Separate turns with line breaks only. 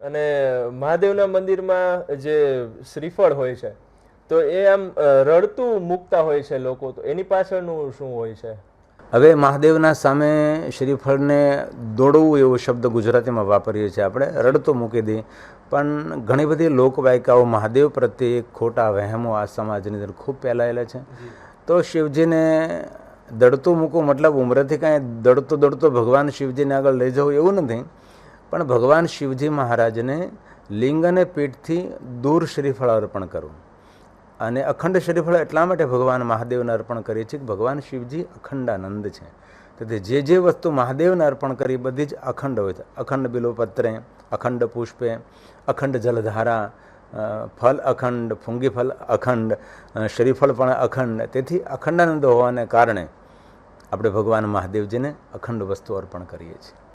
અને મહાદેવના મંદિરમાં જે શ્રીફળ હોય છે, તો એ આમ રડતું મૂકતા હોય છે લોકો, તો એની પાછળનું શું હોય છે?
હવે મહાદેવના સામે શ્રીફળને દોડવું એવો શબ્દ ગુજરાતીમાં વાપરીએ છીએ આપણે, રડતો મૂકી દઈએ. પણ ઘણી બધી લોકવાયકાઓ મહાદેવ પ્રત્યે ખોટા વહેમો આ સમાજની અંદર ખૂબ ફેલાયેલા છે. તો શિવજીને દડતું મૂકવું મતલબ ઉંમરેથી કાંઈ દડતો દડતો ભગવાન શિવજીને આગળ લઈ જવું એવું નથી. પણ ભગવાન શિવજી મહારાજને લિંગ અને પીઠથી દૂર શ્રીફળ અર્પણ કરવું. અને અખંડ શ્રીફળ એટલા માટે ભગવાન મહાદેવને અર્પણ કરીએ છીએ કે ભગવાન શિવજી અખંડાનંદ છે. તેથી જે જે વસ્તુ મહાદેવને અર્પણ કરી બધી જ અખંડ હોય છે. અખંડ બિલોપત્રે, અખંડ પુષ્પે, અખંડ જલધારા ફલ અખંડ ફૂંગી ફલ અખંડ શ્રીફળ પણ અખંડ. તેથી અખંડાનંદ હોવાને કારણે આપણે ભગવાન મહાદેવજીને અખંડ વસ્તુ અર્પણ કરીએ છીએ.